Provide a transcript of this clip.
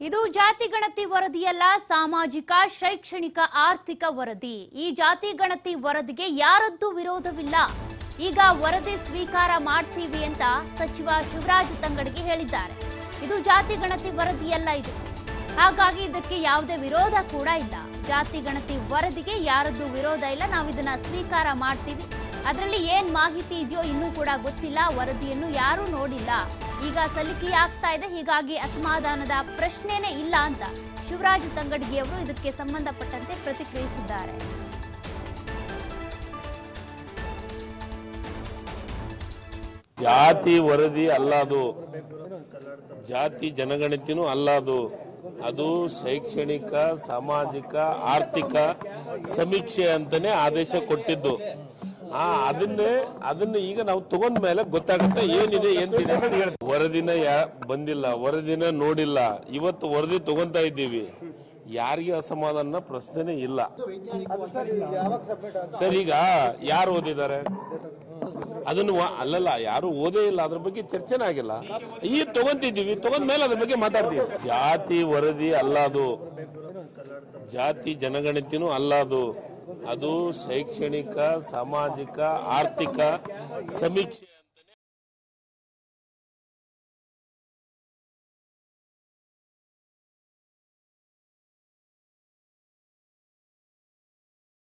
ಇದು ಜಾತಿ ಗಣತಿ ವರದಿಯಲ್ಲ, ಸಾಮಾಜಿಕ, ಶೈಕ್ಷಣಿಕ, ಆರ್ಥಿಕ ವರದಿ. ಈ ಜಾತಿ ಗಣತಿ ವರದಿಗೆ ಯಾರದ್ದು ವಿರೋಧವಿಲ್ಲ. ಈಗ ವರದಿ ಸ್ವೀಕಾರ ಮಾಡ್ತೀವಿ ಅಂತ ಸಚಿವ ಶಿವರಾಜ್ ತಂಗಡಿಗೆ ಹೇಳಿದ್ದಾರೆ. ಇದು ಜಾತಿ ಗಣತಿ ವರದಿಯಲ್ಲ ಇದು. ಹಾಗಾಗಿ ಇದಕ್ಕೆ ಯಾವುದೇ ವಿರೋಧ ಕೂಡ ಇಲ್ಲ. ಜಾತಿ ಗಣತಿ ವರದಿಗೆ ಯಾರದ್ದು ವಿರೋಧ ಇಲ್ಲ. ನಾವು ಇದನ್ನ ಸ್ವೀಕಾರ ಮಾಡ್ತೀವಿ. ಅದರಲ್ಲಿ ಏನ್ ಮಾಹಿತಿ ಇದೆಯೋ ಇನ್ನೂ ಕೂಡ ಗೊತ್ತಿಲ್ಲ. ವರದಿಯನ್ನು ಯಾರೂ ನೋಡಿಲ್ಲ. ಈಗ ಸಲಿಕೆ ಆಗ್ತಾ ಇದೆ. ಹೀಗಾಗಿ ಅಸಮಾಧಾನದ ಪ್ರಶ್ನೆನೇ ಇಲ್ಲ ಅಂತ ಶಿವರಾಜ್ ತಂಗಡಗಿ ಅವರು ಇದಕ್ಕೆ ಸಂಬಂಧಪಟ್ಟಂತೆ ಪ್ರತಿಕ್ರಿಯಿಸಿದ್ದಾರೆ. ಜಾತಿ, ವರದಿ ಅಲ್ಲ ಅದು. ಜಾತಿ ಜನಗಣತಿನೂ ಅಲ್ಲ ಅದು. ಅದು ಶೈಕ್ಷಣಿಕ, ಸಾಮಾಜಿಕ, ಆರ್ಥಿಕ ಸಮೀಕ್ಷೆ ಅಂತಾನೆ ಆದೇಶ ಕೊಟ್ಟಿದ್ದು. ಆ, ಅದನ್ನೇ, ಅದನ್ನ ಈಗ ನಾವು ತಗೊಂಡ ಮೇಲೆ ಗೊತ್ತಾಗುತ್ತೆ ಏನಿದೆ, ಎಂತಿದೆ ವರದಿನ ಯಾ, ಬಂದಿಲ್ಲ, ವರದಿನ ನೋಡಿಲ್ಲ. ಇವತ್ತು ವರದಿ ತಗೊಂತಾ ಇದ್ದೀವಿ. ಯಾರಿಗೆ ಅಸಮಾಧಾನ? ಪ್ರಶ್ನೆ ಇಲ್ಲ. ಸರ್, ಈಗ ಯಾರು ಓದಿದ್ದಾರೆ? ಅದನ್ನು ಅಲ್ಲಲ್ಲ, ಯಾರು ಓದೇ ಇಲ್ಲ, ಅದ್ರ ಬಗ್ಗೆ ಚರ್ಚೆನೇ ಆಗಿಲ್ಲ. ಈಗ ತಗೊಂತಿದ್ದೀವಿ ತಗೊಂಡ ಮೇಲೆ ಅದ್ರ ಬಗ್ಗೆ ಮಾತಾಡ್ತೀವಿ. ಜಾತಿ ವರದಿ ಅಲ್ಲ ಅದು. ಜಾತಿ ಜನಗಣತಿನೂ ಅಲ್ಲ ಅದು. ಅದು ಶೈಕ್ಷಣಿಕ ಸಾಮಾಜಿಕ ಆರ್ಥಿಕ ಸಮೀಕ್ಷೆ.